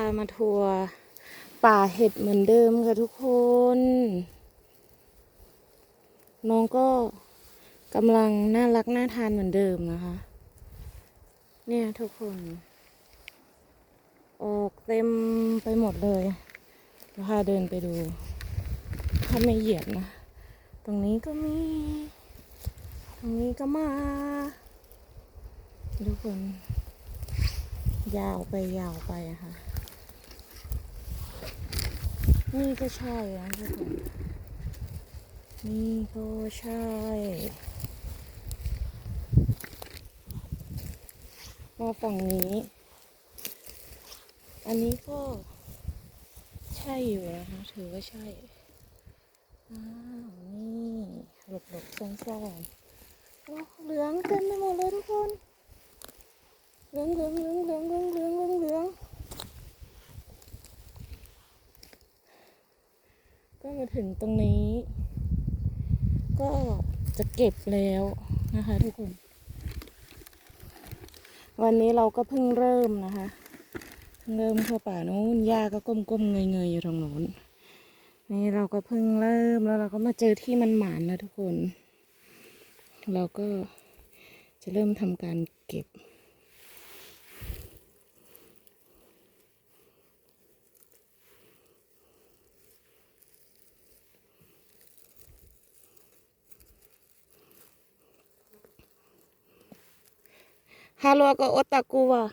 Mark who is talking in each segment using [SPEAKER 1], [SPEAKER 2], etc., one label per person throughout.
[SPEAKER 1] ามาทัวร์ป่าเห็ดเหมือนเดิมค่ะทุกคน น้องก็กำลังน่ารักน่าทานเหมือนเดิมนะคะ เนี่ยทุกคน ออกเต็มไปหมดเลยเดี๋ยวพาเดินไปดูถ้าไม่เหยียบนะ ตรงนี้ก็มี ตรงนี้ก็มา ทุกคน ยาวไปยาวไปอะค่ะ นี่ก็ใช่นะทุกคนนี่ก็ใช่มาฝั่งนี้ อันนี้ก็ใช่อยู่นะคะ ถือว่าใช่ อ้าว นี่หลบหลบๆซ่อนๆโอ้เหลืองเต็มไปหมดเลยทุกคน เหลืองเหลืองเหลืองเหลืองเหลืองเหลืองเหลืองเหลือง ก็มาถึงตรงนี้ ก็จะเก็บแล้วนะคะทุกคน วันนี้เราก็เพิ่งเริ่มนะคะเพิ่งเริ่มเข้าป่านู้นหญ้าก็ก้มๆเงยๆอยู่ตรงโน้นนี่เราก็เพิ่งเริ่มแล้วเราก็มาเจอที่มันหมานแล้วทุกคน เราก็จะเริ่มทำการเก็บ Halo ako otakua.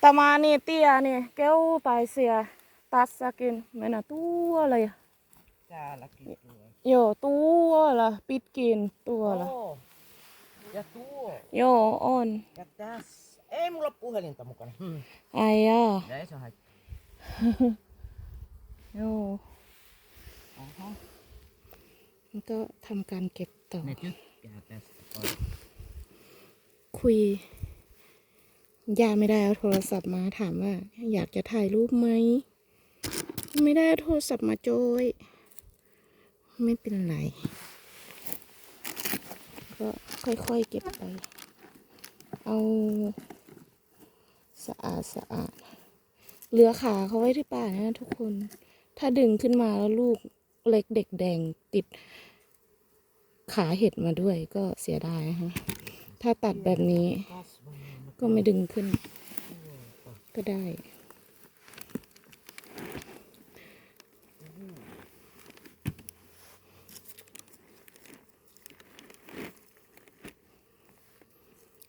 [SPEAKER 1] Tämä niin tie, niin keupaisia tässäkin. Mennä tuolla ja
[SPEAKER 2] Täälläkin tuo.
[SPEAKER 1] joo, tuolla pitkin tuolla.
[SPEAKER 2] Oo. Ja tuo.
[SPEAKER 1] Joo, on.
[SPEAKER 2] Ja tässä. Ei mulla ole puhelinta mukana. Hmm.
[SPEAKER 1] Ai jaa,
[SPEAKER 2] Ja ei se haittaa.
[SPEAKER 1] joo.
[SPEAKER 2] Aha.
[SPEAKER 1] มันก็ทำการเก็บต่อ
[SPEAKER 2] Ne tykkää tästä paljon.
[SPEAKER 1] คุยยาไม่ได้เอาโทรศัพท์มาถามว่า อยากจะถ่ายรูปไหม ไม่ได้เอาโทรศัพท์มาโจย ไม่เป็นไร ก็ค่อยๆเก็บไป เอาสะอาดสะอาดเหลือขาเขาไว้ที่ป่านะทุกคน ถ้าดึงขึ้นมาแล้วลูกเล็กเด็กแดงติดขาเห็ดมาด้วยก็เสียดายนะคะ ถ้าตัดแบบนี้ ก็ไม่ดึงขึ้น ก็ได้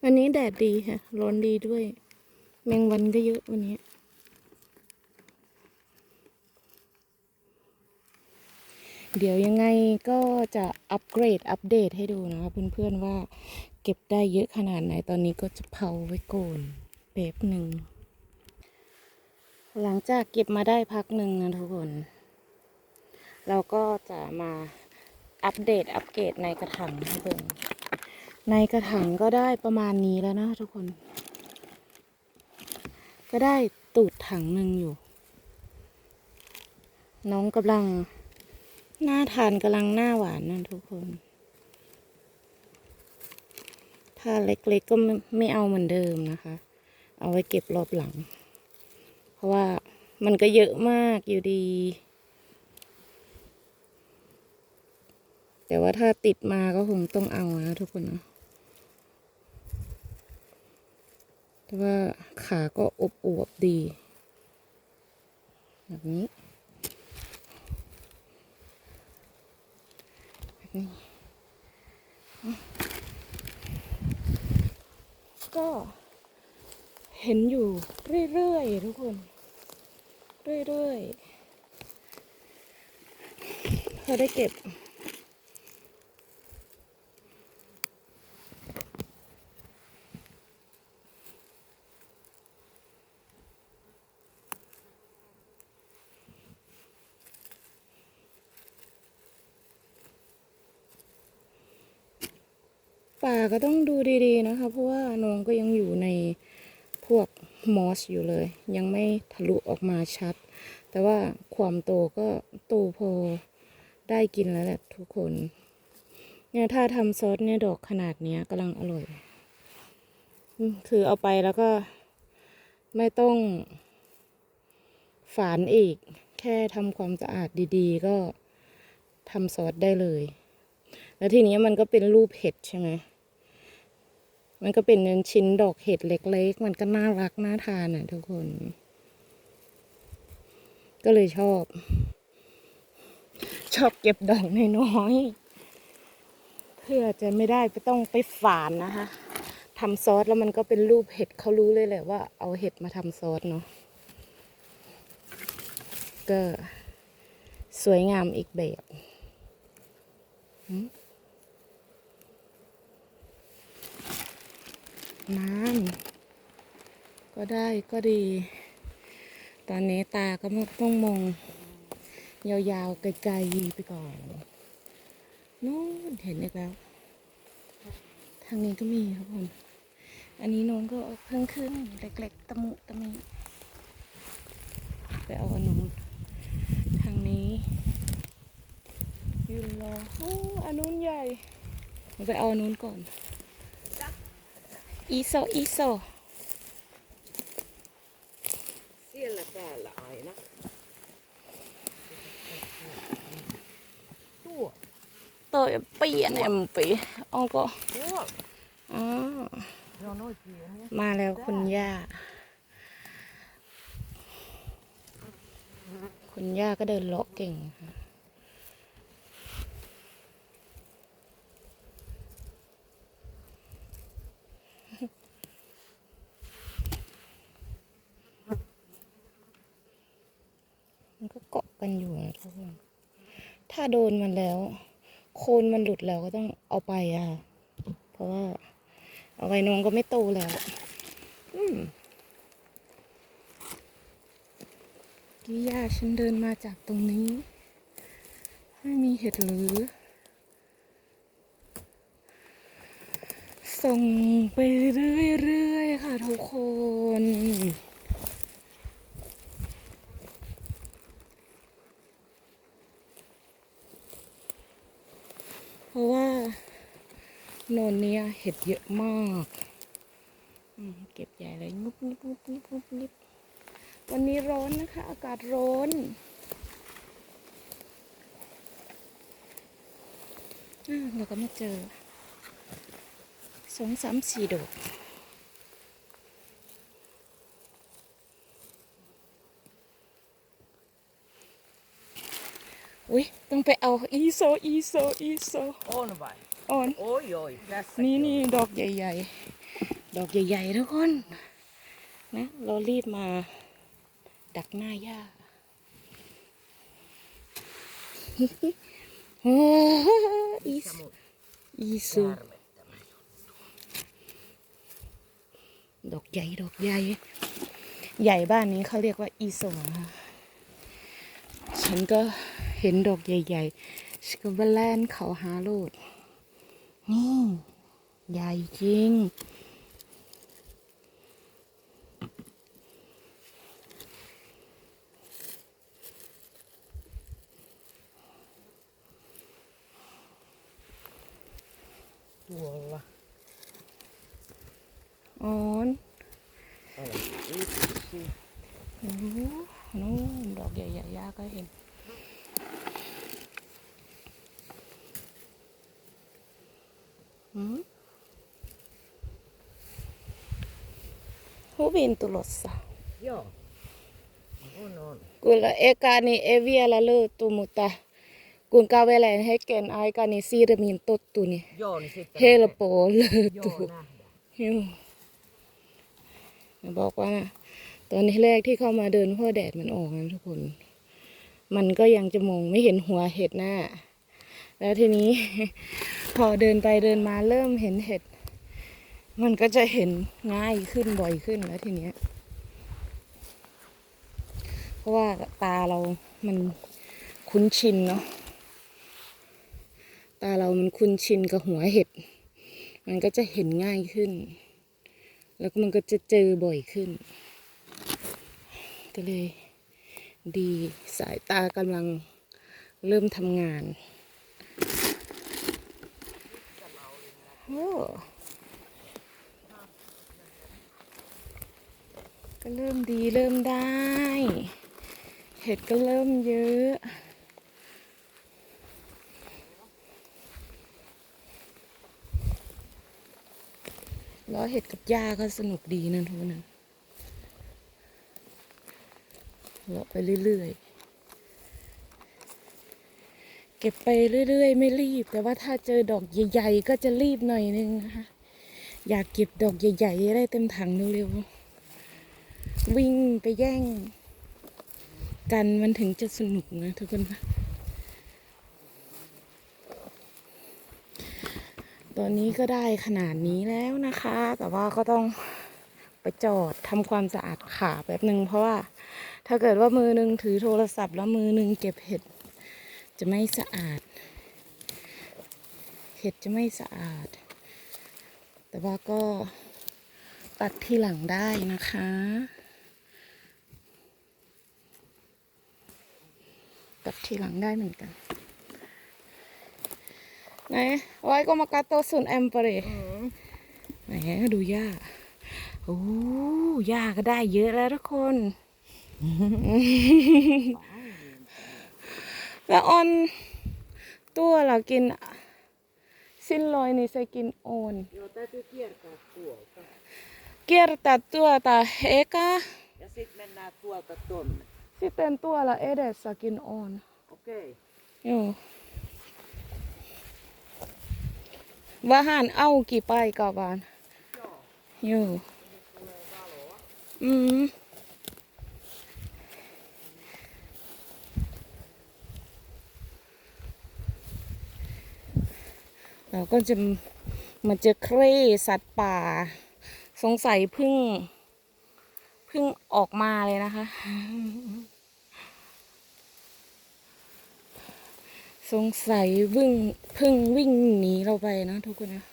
[SPEAKER 1] วันนี้แดดดีค่ะ ร้อนดีด้วย แมงวันก็เยอะวันนี้เดี๋ยวยังไงก็จะอัปเกรดอัปเดตให้ดูนะคะเพื่อนๆว่า เก็บได้เยอะขนาดไหนตอนนี้ก็จะเผาไว้ก่อนแป๊บหนึ่ง หลังจากเก็บมาได้พักหนึ่งนะทุกคน เราก็จะมาอัปเดตอัปเกรดในกระถางให้เบิ่งในกระถางก็ได้ประมาณนี้แล้วนะทุกคน ก็ได้ตูดถังหนึ่งอยู่ น้องกำลังหน้าทานกำลังหน้าหวานนะทุกคน ถ้าเล็กๆก็ไม่ไม่เอาเหมือนเดิมนะคะ เอาไว้เก็บรอบหลัง เพราะว่ามันก็เยอะมากอยู่ดี แต่ว่าถ้าติดมาก็คงต้องเอานะทุกคนนะแต่ว่าขาก็อบอวบดี แบบนี้แบบนี้ ก็เห็นอยู่เรื่อยๆทุกคน เรื่อยๆพอได้เก็บ ป่าก็ต้องดูดีๆนะคะ เพราะว่าน้องก็ยังอยู่ในพวกมอสอยู่เลย ยังไม่ทะลุออกมาชัด แต่ว่าความโตก็โตพอได้กินแล้วแหละทุกคน เนี่ยถ้าทำซอสเนี่ยดอกขนาดเนี้ยกำลังอร่อย คือเอาไปแล้วก็ไม่ต้องฝานอีก แค่ทำความสะอาดดีๆ ก็ทำซอสได้เลย แล้วทีนี้มันก็เป็นรูปเห็ดใช่ไหม มันก็เป็นชิ้นดอกเห็ดเล็ก ๆ มันก็น่ารักน่าทานอะ ทุกคน ก็เลยชอบ ชอบเก็บดอกน้อยๆเพื่อจะไม่ได้ไปต้องไปฝานนะคะทำซอสแล้วมันก็เป็นรูปเห็ดเขารู้เลยแหละว่าเอาเห็ดมาทำซอสเนาะก็สวยงามอีกแบบ น้ำก็ได้ก็ดี ตอนนี้ตาก็ต้องมอง ยาวๆ ไกลๆ ไปก่อนนู้นเห็นอีกแล้ว ทางนี้ก็มีครับผม อันนี้น้องก็เพิ่งขึ้น เล็กๆ ตะมุตะมี ไปเอาอันนู้นทางนี้ ยืนรอโอ้อันนู้นใหญ่ ไปเอาอันนู้นก่อน อีโซอีโซ
[SPEAKER 2] Siellä täällä aina. Tuo.
[SPEAKER 1] ตัวเปลี่ยนเอ็มปีอ๋อก็
[SPEAKER 2] Tuo.
[SPEAKER 1] อ๋อ
[SPEAKER 2] Ne on oikein. ne.
[SPEAKER 1] มาแล้วคุณย่า คุณย่าก็เดินเลาะเก่งค่ะมันก็เกาะกันอยู่นะทุกคน ถ้าโดนมันแล้ว โคนมันหลุดแล้วก็ต้องเอาไปอะค่ะ เพราะว่า เอาไปน้องก็ไม่โตแล้ว อืมกิยาฉันเดินมาจากตรงนี้ ไม่มีเห็ดหรือ ส่งไปเรื่อยๆค่ะทุกคน เพราะว่าโนนเนี้ยเห็ดเยอะมากเก็บใหญ่เลยงุบงิบงุบงิบงุบงิบวันนี้ร้อนนะคะ อากาศร้อนอ่าเราก็มาเจอสองสามสี่ดอ อุ้ยต้องไปเอาอีโซอีโซอีโซ
[SPEAKER 2] On vai?
[SPEAKER 1] อ่อน
[SPEAKER 2] Oi oi, tässä
[SPEAKER 1] นี่นี่ดอกใหญ่ ๆ ดอกใหญ่ ๆ ทุกคนนะเรารีบมาดักหน้าย่าโอ้อีส
[SPEAKER 2] Samu
[SPEAKER 1] อีซู
[SPEAKER 2] järvettämä.
[SPEAKER 1] ดอกใหญ่ดอกใหญ่ ใหญ่บ้านนี้เขาเรียกว่าอีโซนะคะฉันก็ เห็นดอกใหญ่ๆสก็บแลนเขาหาโลดนี่ ใหญ่จริง
[SPEAKER 2] Tuolla.
[SPEAKER 1] อ๋อน
[SPEAKER 2] Ole yksi.
[SPEAKER 1] โอ้โหนู่นดอกใหญ่ๆย่าก็เห็น หืม Hyvin tulossa.
[SPEAKER 2] Joo. On on.
[SPEAKER 1] Kyllä eka niin ei vielä löyty, mutta kun kävelen hetken aikaa, niin silmiin tottu, niin
[SPEAKER 2] Joo, niin sitten...
[SPEAKER 1] helppo
[SPEAKER 2] Joo,
[SPEAKER 1] löytyy.
[SPEAKER 2] nähdään.
[SPEAKER 1] อยู่บอกว่าตอนที่แรกที่เข้ามาเดินเพ่อแดดมันออกนะทุกคน มันก็ยังจะมองไม่เห็นหัวเห็ดหน้า แล้วทีนี้พอเดินไปเดินมาเริ่มเห็นเห็ด มันก็จะเห็นง่ายขึ้นบ่อยขึ้นแล้วทีเนี้ยเพราะว่าตาเรามันคุ้นชินเนาะตาเรามันคุ้นชินกับหัวเห็ด มันก็จะเห็นง่ายขึ้น แล้วก็มันก็จะเจอบ่อยขึ้น ก็เลยดีสายตากำลังเริ่มทำงาน โอ้ ก็เริ่มดีเริ่มได้ เห็ดก็เริ่มเยอะแล้วเห็ดกับหญ้าก็สนุกดีนะทุกคนนะเลาะไปเรื่อยๆ เก็บไปเรื่อยๆ ไม่รีบ แต่ว่าถ้าเจอดอกใหญ่ๆ ก็จะรีบหน่อยนึงนะคะ อยากเก็บดอกใหญ่ๆได้เต็มถังเร็วๆ วิ่งไปแย่ง กันมันถึงจะสนุกนะทุกคนนะตอนนี้ก็ได้ขนาดนี้แล้วนะคะ แต่ว่าก็ต้องไปจอดทำความสะอาดขาแบบหนึ่งเพราะว่าถ้าเกิดว่ามือหนึ่งถือโทรศัพท์แล้วมือหนึ่งเก็บเห็ด จะไม่สะอาด เห็ดจะไม่สะอาด แต่ว่าก็ตัดที่หลังได้นะคะตัดทีหลังได้เหมือนกันไหนไว้ก็มากาโตสุนแอมเปรไหนดูหญ้าโอ้หญ้าก็ได้เยอะแล้วทุกคน แล้วออนตัวเรากินสิ้นลอยนี่ใส่กินโอน
[SPEAKER 2] Joo, täytyy kiertää tuolta.
[SPEAKER 1] เกียร์ตัดตัวตาเอกะ
[SPEAKER 2] Ja sitten mennään tuolta tonne.
[SPEAKER 1] sitten tuolla edessäkin on
[SPEAKER 2] Okei.
[SPEAKER 1] joo vähän auki paikka vaan joo mm. เราก็จะมาเจอเครสัตว์ป่า สงสัยพึ่งพึ่งออกมาเลยนะคะ สงสัยวิ่งพึ่งวิ่งหนีเราไปนะทุกคนนะ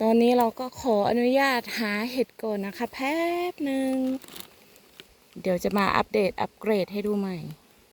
[SPEAKER 1] ตอนนี้เราก็ขออนุญาตหาเห็ดก่อนนะคะ แป๊บหนึ่ง เดี๋ยวจะมาอัปเดตอัปเกรดให้ดูใหม่